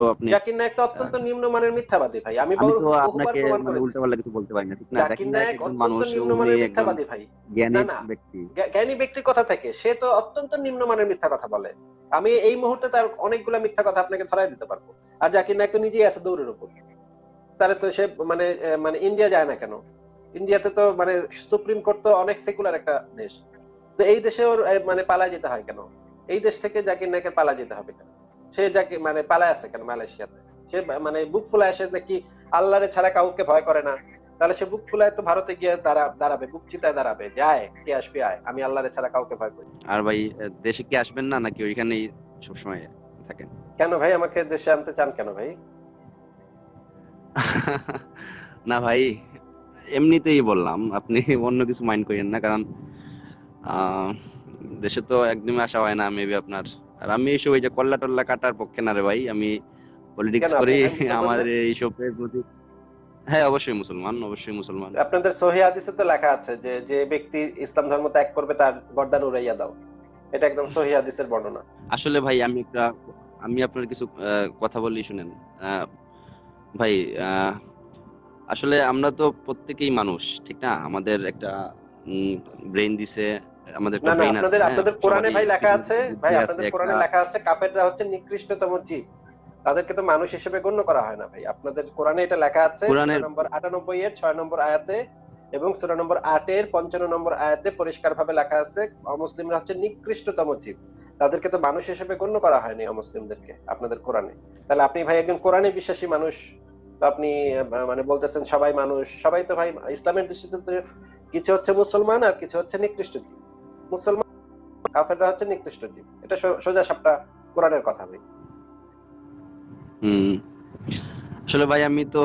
তো আপনি জাকির নায়ক তো অত্যন্ত নিম্নমানের মিথ্যাবাদী ভাই। আমি আমি তো আপনাকে প্রমাণ করে উল্টা দিচ্ছি। পাল্টা কিছু বলতে পারি না ঠিক না? জাকির জাকির নায়ক নায়ক একজন অত্যন্ত মানুষ নিম্নমানের মিথ্যাবাদী ভাই। জ্ঞানী না, না। ব্যক্তি। জ্ঞানী ব্যক্তির কথা থেকে সে তো অত্যন্ত নিম্নমানের মিথ্যা কথা বলে। আমি এই মুহূর্তে তার অনেকগুলো মিথ্যা কথা আপনাকে ধরাই দিতে পারব। আর জাকির নায়ক তো নিজেই আছে দৌড়ের উপর। তারে তো সে মানে মানে ইন্ডিয়া যায় না কেন? ইন্ডিয়াতে তো মানে সুপ্রিম কোর্ট তো অনেক সেকুলার একটা দেশ। তো এই দেশে ওর মানে পালা যেতে হয় কেন? এই দেশ থেকে জাকির নায়কের পালা যেতে হবে কেন? সে যাকে মানে পালায় আছে কেন মালয়েশিয়াতে? সে মানে বুক ফুলায় আসে নাকি আল্লাহরে ছাড়া কাউকে ভয় করে না? তাহলে সে বুক ফুলায় তো ভারতে গিয়ে দাঁড়া দাঁড়াবে বুক চিতায় দাঁড়াবে যে আয় কে আসবে আয় আমি আল্লাহরে ছাড়া কাউকে ভয় করি। আর ভাই দেশে কি আসবেন না নাকি ওইখানেই সবসময় থাকেন? কেন ভাই আমাকে দেশে আনতে চান কেন ভাই? না ভাই এমনিতেই বললাম আপনি অন্য কিছু মাইন্ড করেন না কারণ আহ, দেশে তো একদমই আসা হয় না মেবি আপনার আর আমি এইসব এই যে কল্লা টল্লা কাটার পক্ষে না রে ভাই আমি পলিটিক্স করি? আমাদের এইসবের প্রতি হ্যাঁ অবশ্যই মুসলমান অবশ্যই মুসলমান। আপনাদের সহি হাদিসে তো লেখা আছে যে যে ব্যক্তি ইসলাম ধর্ম ত্যাগ করবে তার গর্দান উড়াইয়া দাও। এটা একদম সহি হাদিসের বর্ণনা। আসলে ভাই আমি একটা আমি আপনার কিছু কথা বলি শুনেন। আহ, ভাই আহ, আসলে আমরা তো প্রত্যেকেই মানুষ ঠিক না? আমাদের একটা ব্রেন দিছে আমাদের না একটা না ব্রেন আছে আপনাদের হ্যাঁ, আপনাদের কোরআনে ভাই লেখা আছে ভাই আপনাদের কোরআনে লেখা। আছে কাফেররা হচ্ছে নিকৃষ্টতম জীব। তাদেরকে তো মানুষ হিসেবে গণ্য করা হয় না ভাই। আপনাদের কোরআনে এটা লেখা আছে কোরআনের- নম্বর আটানব্বই এর ছয় নম্বর আয়াতে এবং সূরা নম্বর আটের পঞ্চান্ন নম্বর আয়াতে পরিষ্কার ভাবে লেখা আছে অমুসলিমরা হচ্ছে নিকৃষ্টতম জীব। তাদেরকে তো মানুষ হিসেবে গণ্য করা হয়নি অমুসলিমদেরকে আপনাদের কোরআনে। তাহলে আপনি ভাই একজন কোরআনে বিশ্বাসী মানুষ তো আপনি মানে বলতেছেন সবাই মানুষ সবাই তো ভাই ইসলামের দৃষ্টিতে তো কিছু হচ্ছে মুসলমান আর কিছু হচ্ছে নিকৃষ্ট জীব। মুসলমান কাফেররা হচ্ছে নিকৃষ্ট জীব। এটা সোজা সাপটা কোরআনের কথা ভাই। হুম। আসলে ভাই আমি তো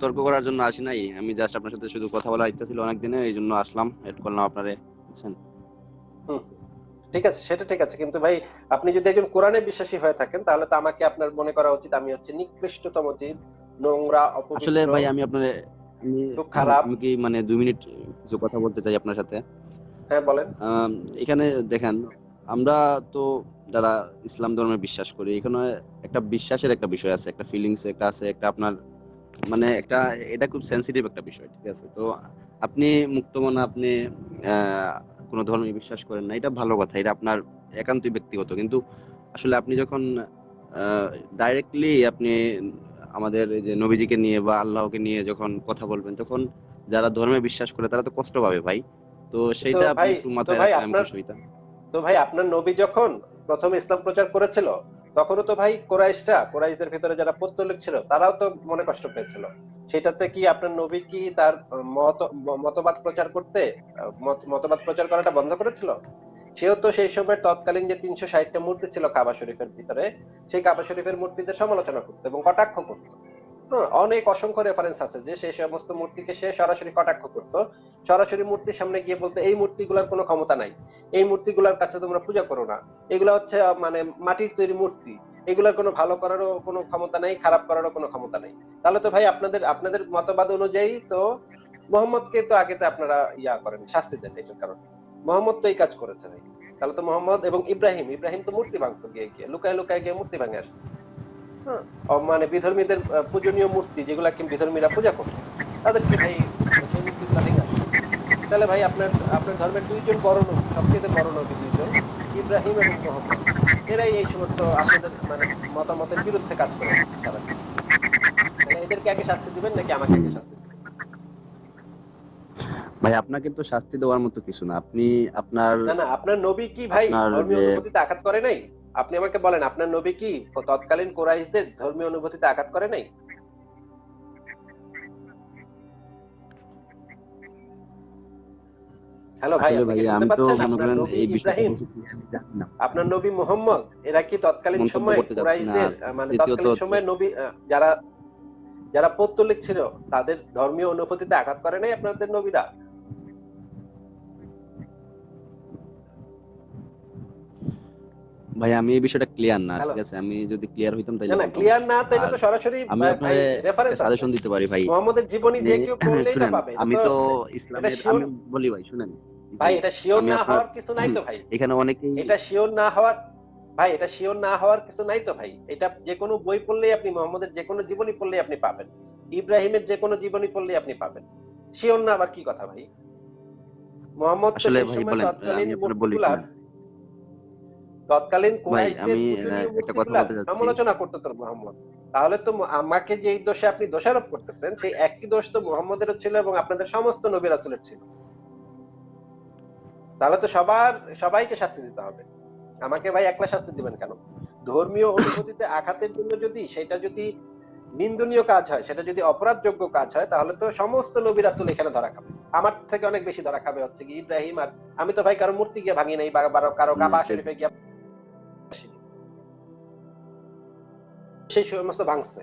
তর্ক করার জন্য আসি নাই। আমি জাস্ট আপনার সাথে শুধু কথা বলার ইচ্ছা ছিল অনেক দিনের এই জন্য আসলাম। এড করলাম আপনারে বুঝছেন? ঠিক আছে সেটা ঠিক আছে। কিন্তু ভাই আপনি যদি একজন কোরআনে বিশ্বাসী হয়ে থাকেন তাহলে তো আমাকে আপনার মনে করা উচিত আমি হচ্ছে নিকৃষ্টতম জীব নোংরা অপবিত্র আসলে ভাই আমি আপনার আমি খুব খারাপ। কি মানে দুই মিনিট কিছু কথা বলতে চাই আপনার সাথে? হ্যাঁ বলেন। এখানে দেখেন, আমরা তো যারা ইসলাম ধর্মে বিশ্বাস করি, এখানে একটা বিশ্বাসের একটা বিষয় আছে, একটা ফিলিংস একটা আছে, একটা আপনার মানে একটা, এটা খুব সেনসিটিভ একটা বিষয়, ঠিক আছে? তো আপনি মুক্ত মনে আপনি কোনো ধর্মে বিশ্বাস করেন না, এটা ভালো কথা, এটা আপনার একান্তই ব্যক্তিগত। কিন্তু আসলে আপনি যখন ডাইরেক্টলি আপনি আমাদের যে নবীজিকে নিয়ে বা আল্লাহকে নিয়ে যখন কথা বলবেন, তখন যারা ধর্মে বিশ্বাস করে, তারা তো কষ্ট পাবে ভাই। তো সেইটা আপনি একটু মাথায় খুশি হইতাম তো ভাই আপনার নবী যখন প্রথম ইসলাম প্রচার করেছিল তখনও তো ভাই কোরাইশরা কোরাইশদের ভিতরে যারা পত্তলিক ছিল তারাও তো মনে কষ্ট পেয়েছিল। সেটাতে কি আপনার নবী কি তার মত মতবাদ প্রচার করতে মতবাদ প্রচার করাটা বন্ধ করেছিল? সেও তো সেই সময় তৎকালীন যে তিনশো ষাটটা মূর্তি ছিল কাবা শরীফের ভিতরে সেই কাবা শরীফের মূর্তিদের সমালোচনা করতো এবং কটাক্ষ করতো। অনেক অসংখ্য রেফারেন্স আছে যে সেই সমস্ত মূর্তিকে সে সরাসরি কটাক্ষ করতো। সরাসরি মূর্তির সামনে গিয়ে বলতে, এই মূর্তিগুলোর কোনো ক্ষমতা নাই। এই মূর্তিগুলোর কাছে তোমরা পূজা করো না। এগুলো হচ্ছে মানে মাটির তৈরি মূর্তি। এগুলোর কোনো ভালো করারও কোনো ক্ষমতা নেই, খারাপ করারও কোনো ক্ষমতা নেই। তাহলে তো ভাই আপনাদের আপনাদের মতবাদ অনুযায়ী তো মোহাম্মদকে তো আগে তো আপনারা ইয়া করেন, শাস্তি দেন এটার কারণে। মোহাম্মদ তো এই কাজ করেছে ভাই। তাহলে তো মোহাম্মদ এবং ইব্রাহিম ইব্রাহিম তো মূর্তি ভাঙতো গিয়ে গিয়ে লুকায় লুকায় গিয়ে মূর্তি ভাঙে আসতো। মানে বিধর্মীদের পূজনীয় মূর্তি যেগুলা কি বিধর্মীরা পূজা করতো তাদেরকে ভাই সেই মূর্তিগুলা ভেঙে তাহলে ভাই আপনার আপনার ধর্মের দুইজন বড় নবী সবচেয়ে বড় নবী দুইজন ইব্রাহিম এবং মোহাম্মদ এরাই এই সমস্ত আপনাদের মানে মতামতের বিরুদ্ধে কাজ করে। তারা তাহলে এদেরকে আগে শাস্তি দিবেন নাকি আমাকে আগে শাস্তি ভাই আপনাকে তো শাস্তি দেওয়ার মতো কিছু না। আপনি আপনার না না আপনার নবী কি ভাই ধর্মীয় অনুভূতিতে আঘাত করে নাই? আপনি আমাকে বলেন আপনার নবী কি তৎকালীন কোরাইশদের ধর্মীয় অনুভূতিতে আঘাত করে নাই? হ্যালো ভাই আমি তো মনে করেন এই না। আপনার নবী মোহাম্মদ এরা কি তৎকালীন সময়ে। কুরাইশদের মানে তৎকালীন সময়ে নবী যারা যারা পৌত্তলিক ছিল তাদের ধর্মীয় অনুভূতিতে আঘাত করে নাই আপনাদের নবীরা? ভাই আমি এই বিষয়টা ক্লিয়ার না ঠিক আছে? আমি যদি ক্লিয়ার হইতাম তাহলে না ক্লিয়ার না তো এটা তো সরাসরি আমি আপনার রেফারেন্স সাজেশন দিতে পারি ভাই। মোহাম্মদের জীবনী যে আপনি- কেউ পড়লেই না পাবে আমি তো- তো ইসলামের আমি বলি ভাই শুনেন। ভাই এটা শিওর না হওয়ার কিছু নাই তো ভাই। এখানে অনেকেই এটা শিওর না হওয়ার ভাই এটা শিওর না হওয়ার কিছু নাই তো ভাই। এটা যে কোনো বই পড়লেই আপনি মোহাম্মদের যে কোনো জীবনী পড়লেই আপনি পাবেন। ইব্রাহিমের যে কোনো জীবনী পড়লেই আপনি পাবেন। শিওর না আবার কি কথা ভাই? মোহাম্মদ তো আসলে ভাই বলেন আমি আপনার বলি শুনেন। তৎকালীন আমি একটা কথা বলতে চাচ্ছি। সমালোচনা করতো তো মোহাম্মদ। তাহলে তো আমাকে যে এই দোষে আপনি দোষারোপ করতেছেন সেই একই দোষ তো মোহাম্মদেরও ছিল এবং আপনাদের সমস্ত নবী রাসূলের ছিল। তাহলে তো সবার সবাইকে শাস্তি দিতে হবে। আমাকে ভাই একলা শাস্তি দিবেন কেন? ধর্মীয় অনুভূতিতে আঘাতের জন্য যদি সেটা যদি নিন্দনীয় কাজ হয় সেটা যদি অপরাধযোগ্য কাজ হয় তাহলে তো সমস্ত নবী রাসূল এখানে ধরা খাবে। আমার থেকে অনেক বেশি ধরা খাবে হচ্ছে কি ইব্রাহিম আর আমি তো ভাই কারও মূর্তি গিয়ে ভাঙি নাই বা কারও কাবা শরীফে গিয়ে সেই সমস্ত ভাঙছে।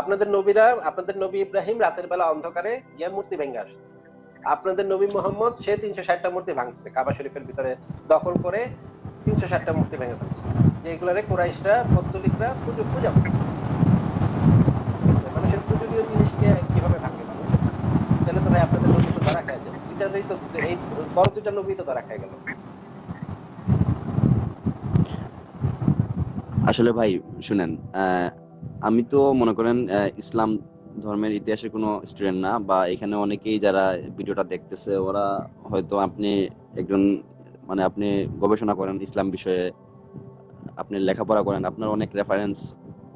আপনাদের নবীরা, আপনাদের নবী ইব্রাহিম রাতের বেলা অন্ধকারে গিয়া মূর্তি ভেঙে আসছে। আপনাদের নবী মোহাম্মদ, সে তিনশো ষাটটা মূর্তি ভাঙছে। কাবা শরীফের ভিতরে দখল করে তিনশো ষাটটা মূর্তি ভেঙে ফেলছে। যেগুলারে কোরাইশরা, পত্তলিকরা পুজো পূজা করে মানুষের পূজনীয় জিনিসকে কীভাবে ভাঙে? তাহলে তো ভাই আপনাদের নবী তো ধরা খায়। যায় এই বড় দুইটা নবী তো ধরা খায় গেল। আসলে ভাই, শুনেন আমি তো মনে করেন ইসলাম ধর্মের ইতিহাসের কোনো স্টুডেন্ট না, বা এখানে অনেকেই যারা ভিডিওটা দেখতেছে, ওরা হয়তো আপনি একজন মানে আপনি গবেষণা করেন ইসলাম বিষয়ে, আপনি লেখাপড়া করেন, আপনার অনেক রেফারেন্স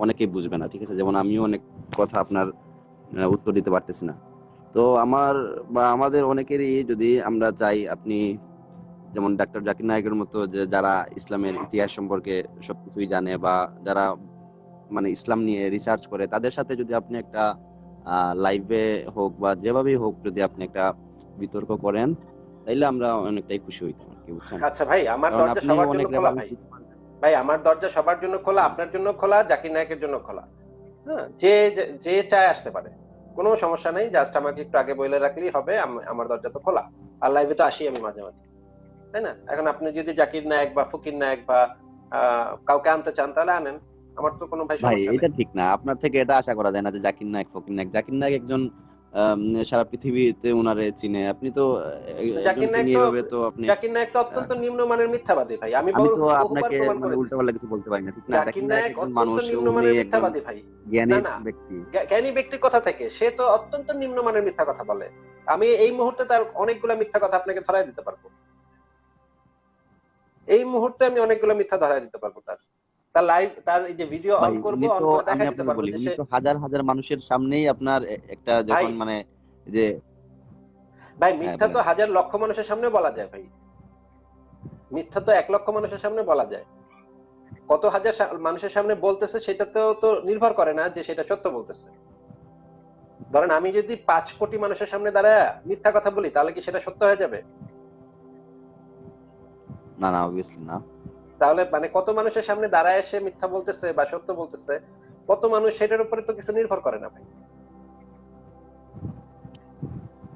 অনেকেই বুঝবে না, ঠিক আছে? যেমন আমিও অনেক কথা আপনার উত্তর দিতে পারতেছি না। তো আমার বা আমাদের অনেকেরই যদি আমরা চাই আপনি যেমন ডাক্তার জাকির নায়কের মতো যে যারা ইসলামের ইতিহাস সম্পর্কে সবকিছুই জানে বা যারা মানে ইসলাম নিয়ে রিসার্চ করে তাদের সাথে যদি আপনি একটা লাইভে হোক বা যেভাবেই হোক যদি আপনি একটা বিতর্ক করেন তাইলে আমরা অনেকটাই খুশি হইতাম আর কি বুঝছেন? আচ্ছা ভাই আমার দরজা সবার জন্য খোলা ভাই। ভাই আমার দরজা সবার জন্য খোলা আপনার জন্য খোলা জাকির নায়কের জন্য খোলা। হ্যাঁ যে যে- চায় আসতে পারে। কোনো সমস্যা নেই জাস্ট আমাকে একটু আগে বলে রাখলেই হবে আমার দরজা তো খোলা। আর লাইভে তো আসি আমি মাঝে মাঝে। তাই না? এখন আপনি যদি জাকির নায়ক বা ফকির নায়ক বা কাউকে আনতে চান তাহলে আনেন। আমার তো কোনো ভাই ভাই এটা ঠিক না। আপনার থেকে এটা আশা করা যায় না যে জাকির নায়ক ফকির নায়ক। জাকির নায়ক একজন সারা পৃথিবীতে ওনারে চিনে। আপনি তো জাকির নায়ক তো- আপনি জাকির নায়ক তো অত্যন্ত নিম্নমানের মিথ্যাবাদী ভাই। আমি তো আপনাকে মানে কিছু বলতে পারি না ঠিক না? জাকির নায়ক মানুষ নিম্নমানের মিথ্যাবাদী ভাই। জ্ঞানী। ব্যক্তি। জ্ঞানী ব্যক্তির কথা থেকে। সে তো অত্যন্ত নিম্নমানের মিথ্যা কথা বলে। আমি এই মুহূর্তে তার অনেকগুলো মিথ্যা কথা আপনাকে ধরাই দিতে পারব। এই মুহূর্তে আমি অনেকগুলো মিথ্যা ধরাই দিতে পারব তার। তার লাইভ তার এই যে ভিডিও অন করব অন করে দেখা দিতে পারব তো হাজার হাজার মানুষের সামনেই আপনার একটা যখন মানে যে ভাই মিথ্যা তো হাজার লক্ষ মানুষের সামনে বলা যায় ভাই। মিথ্যা তো এক লক্ষ মানুষের সামনে বলা যায়। কত হাজার মানুষের সামনে বলতেছে সেটাতেও তো নির্ভর করে না যে সেটা সত্য বলতেছে। ধরেন আমি যদি পাঁচ কোটি মানুষের সামনে দাঁড়ায় মিথ্যা কথা বলি তাহলে কি সেটা সত্য হয়ে যাবে? না না অবভিয়াসলি না। তাহলে মানে কত মানুষের সামনে দাঁড়ায় এসে মিথ্যা বলতেছে বা সত্য বলতেছে কত মানুষ সেটার উপরে তো কিছু নির্ভর করে না ভাই।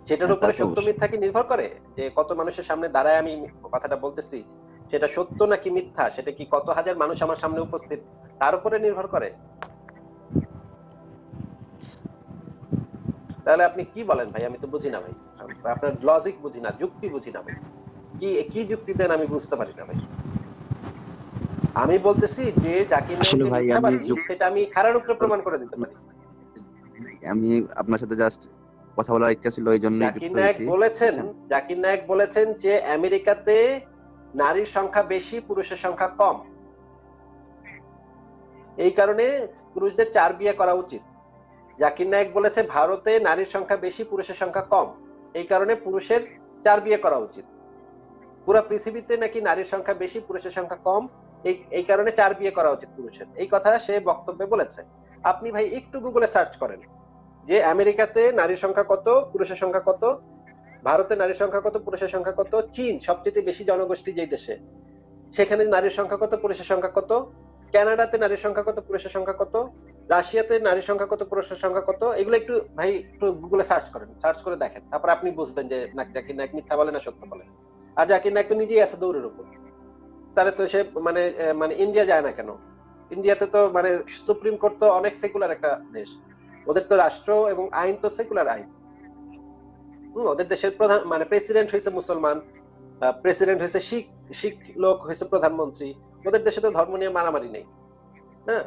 সেটার হ্যাঁ, উপরে সত্য মিথ্যা কি নির্ভর করে? যে কত মানুষের সামনে দাঁড়ায় আমি কথাটা বলতেছি সেটা সত্য নাকি মিথ্যা? সেটা কি কত হাজার মানুষ আমার সামনে উপস্থিত তার উপরে নির্ভর করে? তাহলে আপনি কি বলেন ভাই? আমি তো বুঝি না ভাই। আপনার লজিক বুঝি না যুক্তি বুঝি না ভাই। কি কি যুক্তি দেন আমি বুঝতে পারি না ভাই। আমি বলতেছি যে জাকির নায়েক আসলে ভাই আমি মিথ্যাবাদী, সেটা আমি খারার উপরে প্রমাণ করে দিতে পারি। আমি আপনার সাথে জাস্ট কথা বলার ইচ্ছা ছিল এই জন্যই জাকির নায়েক বলেছেন জাকির নায়েক বলেছেন যে আমেরিকাতে নারীর সংখ্যা বেশি পুরুষের সংখ্যা কম। এই কারণে পুরুষদের চার বিয়ে করা উচিত। জাকির নায়েক বলেছে ভারতে নারীর সংখ্যা বেশি পুরুষের সংখ্যা কম। এই কারণে পুরুষের চার বিয়ে করা উচিত। পুরো পৃথিবীতে নাকি নারীর সংখ্যা বেশি পুরুষের সংখ্যা কম এই এই কারণে চার বিয়ে করা উচিত পুরুষের এই কথা সে বক্তব্যে বলেছে আপনি ভাই একটু গুগলে সার্চ করেন যে আমেরিকাতে নারীর সংখ্যা কত পুরুষের সংখ্যা কত ভারতে নারীর সংখ্যা কত পুরুষের সংখ্যা কত চীন সবচেয়ে বেশি জনগোষ্ঠী যেই দেশে সেখানে নারীর সংখ্যা কত পুরুষের সংখ্যা কত কানাডাতে নারীর সংখ্যা কত পুরুষের সংখ্যা কত রাশিয়াতে নারীর সংখ্যা কত পুরুষের সংখ্যা কত এগুলো একটু ভাই একটু গুগলে সার্চ করেন সার্চ করে দেখেন তারপর আপনি বুঝবেন যে না জাকির নায়ক মিথ্যা বলে না সত্য বলে আর জাকির নায়ক তো নিজেই আছে দৌড়ের উপর। তাহলে তো সে মানে মানে ইন্ডিয়া যায় না কেন? ইন্ডিয়াতে তো মানে সুপ্রিম কোর্ট তো অনেক সেকুলার একটা দেশ। ওদের তো রাষ্ট্র এবং আইন তো সেকুলার আইন। ওদের দেশের প্রধান মানে প্রেসিডেন্ট হয়েছে মুসলমান প্রেসিডেন্ট হয়েছে শিখ শিখ লোক হয়েছে প্রধানমন্ত্রী। ওদের দেশে তো ধর্ম নিয়ে মারামারি নেই। হ্যাঁ?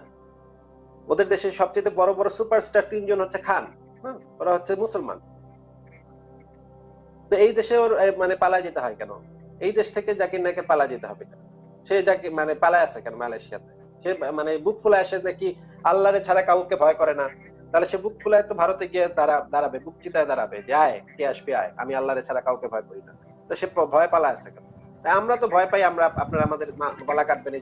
ওদের দেশে সবচেয়ে বড় বড় সুপারস্টার তিনজন হচ্ছে খান? ওরা হচ্ছে মুসলমান। তো এই দেশে ওর মানে পালা যেতে হয় কেন? এই দেশ থেকে জাকির নায়কের পালা যেতে হবে কেন? সে যাকে মানে পালায় আছে কেন মালয়েশিয়াতে? সে মানে বুক ফুলে আসে নাকি আল্লাহরে ছাড়া কাউকে ভয় করে না? তাহলে সে বুক ফুলায় তো ভারতে গিয়ে দাঁড়া, দাঁড়াবে, বুক চিতায় দাঁড়াবে যে, আয়, কে আসবে, আয়, আমি আল্লাহরে ছাড়া কাউকে ভয় করি না। তো সে ভয় পালা আছে কেন? আমরা তো ভয় পাই, আমরা আপনারা আমাদের গলা কাটবেন